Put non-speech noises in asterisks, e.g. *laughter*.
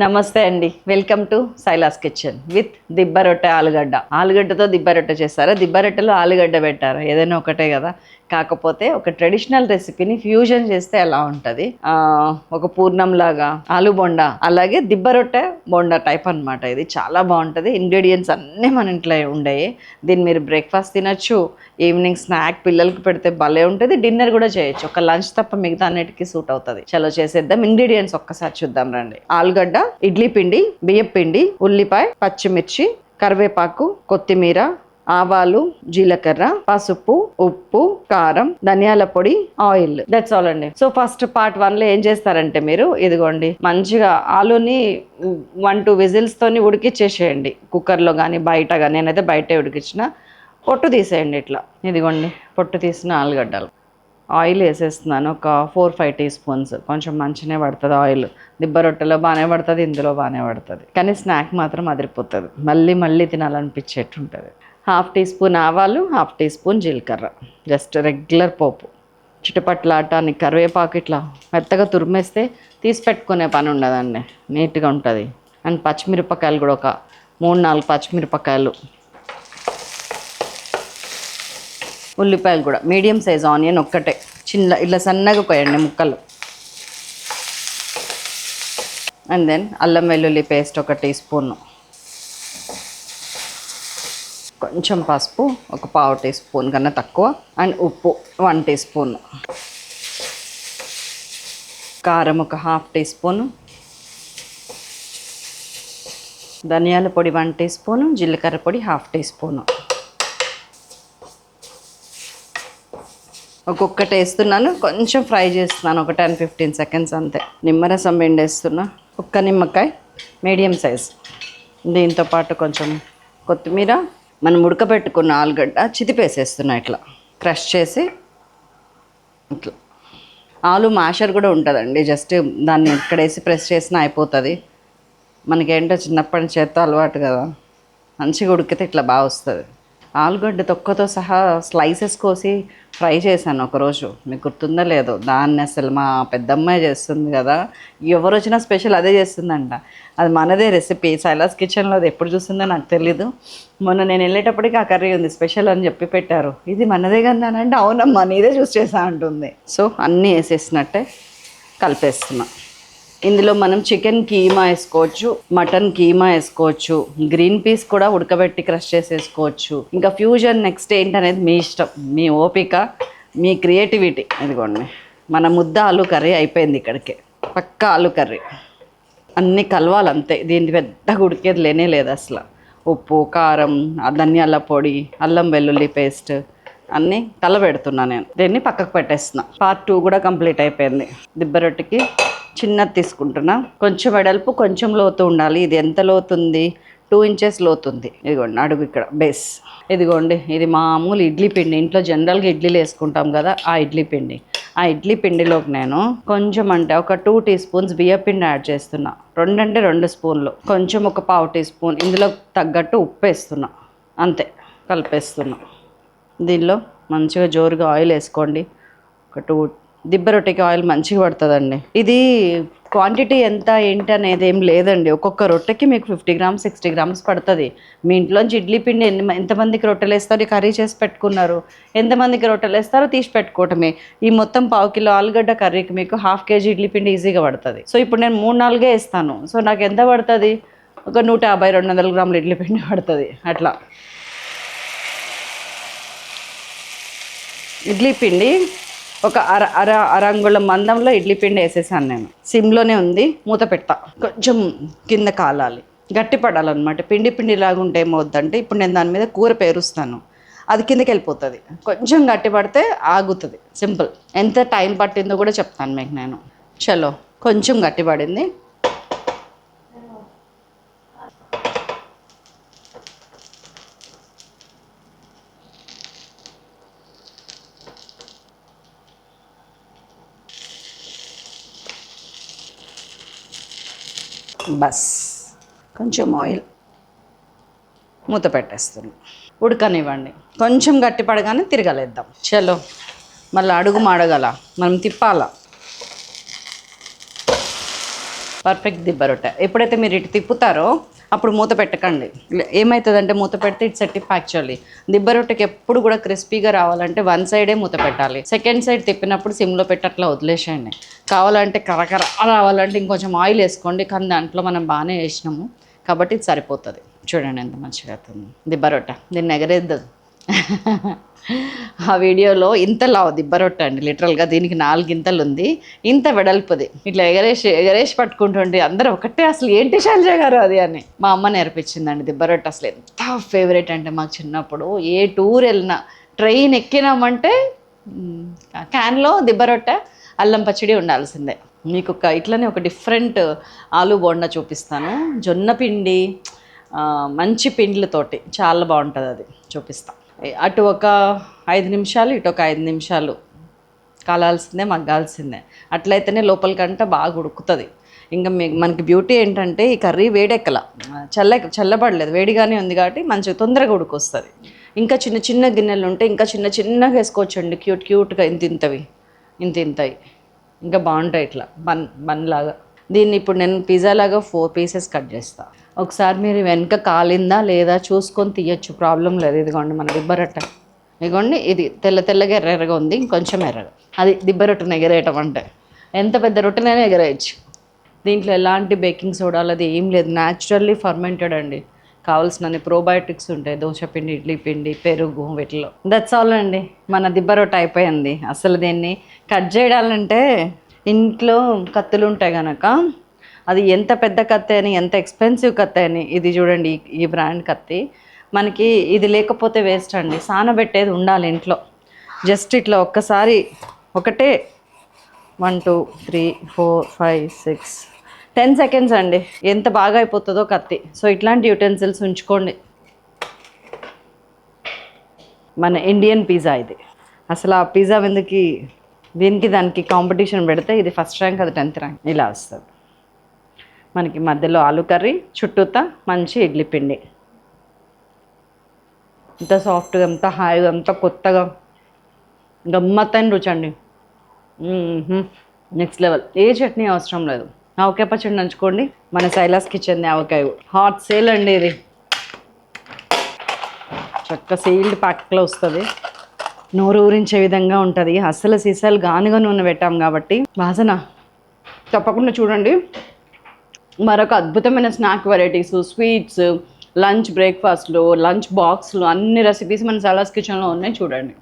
నమస్తే అండి. Welcome to Sailas kitchen with దిబ్బ రొట్టె ఆలుగడ్డ. ఆలుగడ్డతో దిబ్బ రొట్టె చేస్తారా? దిబ్బ రొట్టెలో ఆలుగడ్డ పెట్టారా? ఏదైనా ఒకటే కదా. కాకపోతే ఒక ట్రెడిషనల్ రెసిపీని ఫ్యూజన్ చేస్తే ఎలా ఉంటుంది? ఒక పూర్ణం లాగా ఆలు బొండ అలాగే దిబ్బ రొట్టె టైప్ అన్నమాట ఇది. చాలా బాగుంటుంది. ఇంగ్రీడియంట్స్ అన్నీ మన ఇంట్లో ఉండేవి దీన్ని మీరు బ్రేక్ఫాస్ట్ తినచ్చు ఈవినింగ్ స్నాక్ పిల్లలకు పెడితే భలే ఉంటుంది. డిన్నర్ కూడా చేయొచ్చు. ఒక లంచ్ తప్ప మిగతా అన్నిటికీ సూట్ అవుతుంది. చలో చేసేద్దాం. ఇంగ్రీడియంట్స్ ఒక్కసారి చూద్దాం రండి. ఆలుగడ్డ ఇడ్లీ పిండి బియ్యం పిండి ఉల్లిపాయ పచ్చిమిర్చి కరివేపాకు కొత్తిమీర ఆవాలు జీలకర్ర పసుపు ఉప్పు కారం ధనియాల పొడి ఆయిల్. దట్స్ ఆల్ అండి. సో ఫస్ట్ పార్ట్ వన్లో ఏం చేస్తారంటే మీరు ఇదిగోండి మంచిగా ఆలుని వన్ టూ విజిల్స్ తోని ఉడికిచ్చేసేయండి. కుక్కర్లో కానీ బయట కానీ నేనైతే బయటే ఉడికించిన పొట్టు తీసేయండి ఇట్లా. ఇదిగోండి పొట్టు తీసిన ఆలుగడ్డలు. ఆయిల్ వేసేస్తున్నాను. ఒక ఫోర్ ఫైవ్ టీ స్పూన్స్ కొంచెం మంచినే పడుతుంది ఆయిల్. దిబ్బ రొట్టెలో బాగానే పడుతుంది ఇందులో బాగానే పడుతుంది. కానీ స్నాక్ మాత్రం అదిరిపోతుంది. మళ్ళీ మళ్ళీ తినాలనిపించేట్టు ఉంటుంది. హాఫ్ టీ స్పూన్ ఆవాలు హాఫ్ టీ స్పూన్ జీలకర్ర. జస్ట్ రెగ్యులర్ పోపు. చిటపట్లాటానికి కరివేపాకు ఇట్లా మెత్తగా తురిమేస్తే తీసి పెట్టుకునే పని ఉండదండి. నీట్గా ఉంటుంది. అండ్ పచ్చిమిరపకాయలు కూడా ఒక మూడు నాలుగు పచ్చిమిరపకాయలు ఉల్లిపాయలు కూడా. మీడియం సైజ్ ఆనియన్ ఒక్కటే. చిన్న ఇట్లా సన్నగా పోయండి ముక్కలు. అండ్ దెన్ అల్లం వెల్లుల్లి పేస్ట్ ఒక టీ స్పూన్. కొంచెం పసుపు ఒక పావు టీ స్పూన్ కన్నా తక్కువ. అండ్ ఉప్పు వన్ టీ స్పూన్. కారం ఒక హాఫ్ టీ స్పూన్. ధనియాల పొడి వన్ టీ స్పూన్. జీలకర్ర పొడి హాఫ్ టీ స్పూను. ఒక్కొక్కటి వేస్తున్నాను. కొంచెం ఫ్రై చేస్తున్నాను. ఒక టెన్ ఫిఫ్టీన్ సెకండ్స్ అంతే. నిమ్మరసం వేస్తున్నా ఒక్క నిమ్మకాయ మీడియం సైజ్. దీంతో పాటు కొంచెం కొత్తిమీర. మనం ఉడకబెట్టుకున్న ఆలుగడ్డ చితిపేసేస్తున్నా ఇట్లా. క్రష్ చేసి ఇట్లా. ఆలు మాషర్ కూడా ఉంటుందండి. జస్ట్ దాన్ని ఇక్కడ వేసి ప్రెస్ చేసినా అయిపోతుంది. మనకేంటో చిన్నప్పటి నుంచి అలవాటు కదా. మంచిగా ఉడికితే ఇట్లా బాగా వస్తుంది. ఆలుగడ్డ తొక్కతో సహా స్లైసెస్ కోసి ఫ్రై చేశాను ఒకరోజు. మీకు గుర్తుందో లేదో? దాన్ని అసలు మా పెద్దమ్మాయి చేస్తుంది కదా. ఎవరు వచ్చినా స్పెషల్ అదే చేస్తుందంట. అది మనదే రెసిపీ. సైలాస్ కిచెన్లో అది ఎప్పుడు చూస్తుందో నాకు తెలీదు. మొన్న నేను వెళ్ళేటప్పటికి ఆ కర్రీ ఉంది స్పెషల్ అని చెప్పి పెట్టారు. ఇది మనదే కదా అంటే అవునమ్మా నీదే చూస్ చేసా అంటుంది. సో అన్నీ వేసేసినట్టే కలిపేస్తున్నా. ఇందులో మనం చికెన్ కీమా వేసుకోవచ్చు మటన్ కీమా వేసుకోవచ్చు గ్రీన్ పీస్ కూడా ఉడకబెట్టి క్రష్ చేసేసుకోవచ్చు. ఇంకా ఫ్యూజన్ నెక్స్ట్ ఏంటనేది మీ ఇష్టం మీ ఓపిక మీ క్రియేటివిటీ. ఇదిగోండి మన ముద్ద ఆలు కర్రీ అయిపోయింది ఇక్కడికి. పక్క ఆలు కర్రీ. అన్నీ కలవాలి అంతే దీన్ని పెద్దగా ఉడికేది లేనే లేదు అసలు. ఉప్పు కారం ధనియాల పొడి అల్లం వెల్లుల్లి పేస్ట్ అన్నీ కలబెడుతున్నా నేను. దీన్ని పక్కకు పెట్టేస్తున్నా. పార్ట్ టూ కూడా కంప్లీట్ అయిపోయింది. దిబ్బరొట్టికి చిన్నది తీసుకుంటున్నా. కొంచెం వెడల్పు కొంచెం లోతు ఉండాలి. ఇది ఎంత లోతు ఉంది టూ ఇంచెస్ లోతుంది. ఇదిగోండి అడుగు ఇక్కడ బేస్ ఇదిగోండి ఇది మామూలు ఇడ్లీ పిండి. ఇంట్లో జనరల్గా ఇడ్లీలు వేసుకుంటాం కదా ఆ ఇడ్లీ పిండి. ఆ ఇడ్లీ పిండిలోకి నేను కొంచెం అంటే ఒక టూ టీ స్పూన్స్ బియ్య పిండి యాడ్ చేస్తున్నా. రెండు అంటే రెండు స్పూన్లు. కొంచెం ఒక పావు టీ స్పూన్ ఇందులో తగ్గట్టు ఉప్పు వేస్తున్నా. అంతే కలిపేస్తున్నా. దీనిలో మంచిగా జోరుగా ఆయిల్ వేసుకోండి. ఒక టూ దిబ్బ రొట్టెకి ఆయిల్ మంచిగా పడుతుందండి. ఇది క్వాంటిటీ ఎంత ఏంటి అనేది ఏం లేదండి. ఒక్కొక్క రొట్టెకి మీకు ఫిఫ్టీ గ్రామ్స్ సిక్స్టీ గ్రామ్స్ పడుతుంది. మీ ఇంట్లోంచి ఇడ్లీ పిండి ఎన్ని ఎంతమందికి రొట్టెలు వేస్తారు? కర్రీ చేసి పెట్టుకున్నారు. ఎంతమందికి రొట్టెలు వేస్తారో తీసి పెట్టుకోవటమే. ఈ మొత్తం పావు కిలో ఆలుగడ్డ కర్రీకి మీకు హాఫ్ కేజీ ఇడ్లీ పిండి ఈజీగా పడుతుంది. సో ఇప్పుడు నేను మూడు నాలుగే వేస్తాను. సో నాకు ఎంత పడుతుంది? ఒక నూట యాభై రెండు వందల గ్రాముల ఇడ్లీ పిండి పడుతుంది. అట్లా. ఇడ్లీ పిండి ఒక అర అర అరంగుళం మందంలో ఇడ్లీ పిండి వేసేసాను నేను. సిమ్లోనే ఉంది మూత పెట్టా కొంచెం కింద కాలాలి. గట్టి పడాలన్నమాట. పిండి పిండి లాగుంటే ఏమవుద్దంటే ఇప్పుడు నేను దాని మీద కూర పేరుస్తాను. అది కిందకి వెళ్ళిపోతుంది. కొంచెం గట్టి పడితే ఆగుతుంది. సింపుల్. ఎంత టైం పట్టిందో కూడా చెప్తాను మీకు నేను. చలో. కొంచెం గట్టి బస్. కొంచెం ఆయిల్ మూత పెట్టేస్తున్నాం. ఉడకనివ్వండి. కొంచెం గట్టి పడగానే తిరగలేద్దాం. చలో. మళ్ళీ అడుగు మాడగల. మనం తిప్పాలా? పర్ఫెక్ట్ దిబ్బ రొట్టె. ఎప్పుడైతే మీరు ఇటు తిప్పుతారో అప్పుడు మూత పెట్టకండి. ఏమవుతుందంటే మూత పెడితే ఇట్స్ సెట్ యాక్చువల్లీ. దిబ్బ రొట్టెకి ఎప్పుడు కూడా క్రిస్పీగా రావాలంటే వన్ సైడే మూత పెట్టాలి. సెకండ్ సైడ్ తిప్పినప్పుడు సిమ్లో పెట్టి అట్లా వదిలేసేయండి. కావాలంటే కరకర రావాలంటే ఇంకొంచెం ఆయిల్ వేసుకోండి కానీ దాంట్లో మనం బాగానే వేసినాము. కాబట్టి ఇది సరిపోతుంది. చూడండి ఎంత మంచిగా అవుతుంది. దిబ్బరొట్ట దీన్ని ఎగరేద్దు. *laughs* ఆ వీడియోలో ఇంత లావు దిబ్బ రొట్టె అండి లిటరల్గా దీనికి నాలుగు ఇంతలు ఉంది ఇంత వెడల్పుది. ఇట్లా ఎగరేసి ఎగరేసి పట్టుకుంటుంటే అందరూ ఒకటే అసలు ఏంటి శైలజ గారు అది అని. మా అమ్మ నేర్పించిందండి దిబ్బ రొట్టె అసలు ఎంత ఫేవరెట్ అంటే మాకు చిన్నప్పుడు. ఏ టూర్ వెళ్ళినా ట్రైన్ ఎక్కినామంటే క్యాన్లో దిబ్బ రొట్టె అల్లం పచ్చడి ఉండాల్సిందే. మీకు ఒక ఇట్లనే ఒక డిఫరెంట్ ఆలు బోండా చూపిస్తాను. జొన్న పిండి మంచి పిండ్లతోటి చాలా బాగుంటుంది అది చూపిస్తాను అటు ఒక ఐదు నిమిషాలు ఇటు ఒక ఐదు నిమిషాలు. కాలాల్సిందే మగ్గాల్సిందే. అట్లయితేనే లోపలికంట బాగా ఉడుకుతుంది. ఇంకా మీ మనకి బ్యూటీ ఏంటంటే ఈ కర్రీ వేడెక్కల. చల్ల చల్లబడలేదు. వేడిగానే ఉంది కాబట్టి మంచిగా తొందరగా ఉడుకొస్తుంది. ఇంకా చిన్న చిన్న గిన్నెలు ఉంటే ఇంకా చిన్న చిన్నగా వేసుకోవచ్చండి. క్యూట్ క్యూట్గా. ఇంత ఇంతవి ఇంత ఇంతవి ఇంకా బాగుంటాయి ఇట్లా. బన్ బన్ లాగా. దీన్ని ఇప్పుడు నేను పిజ్జా లాగా ఫోర్ పీసెస్ కట్ చేస్తాను ఒకసారి మీరు వెనక కాలిందా లేదా చూసుకొని తీయచ్చు. ప్రాబ్లం లేదు. ఇదిగోండి మన దిబ్బరట్ట ఇదిగోండి ఇది తెల్ల తెల్లగా ఎర్ర ఎర్రగా ఉంది ఇంకొంచెం ఎర్రగా. అది దిబ్బ రొట్టెను ఎగరేయటం అంటే. ఎంత పెద్ద రొట్టెనైనా ఎగరేయచ్చు. దీంట్లో ఎలాంటి బేకింగ్ సోడా అది ఏం లేదు. న్యాచురల్లీ ఫర్మెంటెడ్ అండి. కావాల్సినన్ని ప్రోబయోటిక్స్ ఉంటాయి. దోశ పిండి ఇడ్లీ పిండి పెరుగు వీటిలో. దట్స్ ఆల్ అండి. మన దిబ్బరొట్ట అయిపోయింది. అసలు దీన్ని కట్ చేయాలంటే ఇంట్లో కత్తులు ఉంటాయి కనుక అది ఎంత పెద్ద కత్తి అని ఎంత ఎక్స్పెన్సివ్ కత్తి అని ఇది చూడండి ఈ- బ్రాండ్ కత్తి. మనకి ఇది లేకపోతే వేస్ట్ అండి. సానబెట్టేది ఉండాలి ఇంట్లో. జస్ట్ ఇట్లా ఒక్కసారి ఒకటే. One two three four five six ten seconds అండి. ఎంత బాగా అయిపోతుందో కత్తి. సో ఇట్లాంటి యూటెన్సిల్స్ ఉంచుకోండి. మన ఇండియన్ పిజ్జా ఇది. అసలు ఆ పిజ్జా ఎందుకు దీనికి దానికి కాంపిటీషన్ పెడితే ఇది ఫస్ట్ ర్యాంక్ అది టెన్త్ ర్యాంక్ ఇలా వస్తుంది. మనకి మధ్యలో ఆలు కర్రీ చుట్టూత మంచి ఇడ్లీ పిండి. ఎంత సాఫ్ట్గా ఎంత హాయిగా ఎంత కొత్తగా. గమ్మత్తైన రుచి అండి. నెక్స్ట్ లెవెల్ ఏ చట్నీ అవసరం లేదు. ఆవకాయ పచ్చడి నంచుకోండి. మన సైలాస్ కిచెన్ ఆవకాయ. హాట్ సేల్ అండి ఇది. చక్క సీల్డ్ ప్యాక్లో వస్తుంది. నోరు ఊరించే విధంగా ఉంటుంది. అస్సలు సీసాలు గానుగా నూనె పెట్టాం కాబట్టి. వాసన తప్పకుండా చూడండి. మరొక అద్భుతమైన స్నాక్ వెరైటీస్ స్వీట్స్ లంచ్ బ్రేక్ఫాస్ట్లు లంచ్ బాక్స్లు అన్ని రెసిపీస్ మన సలాస్ కిచెన్లో ఉన్నాయి చూడండి.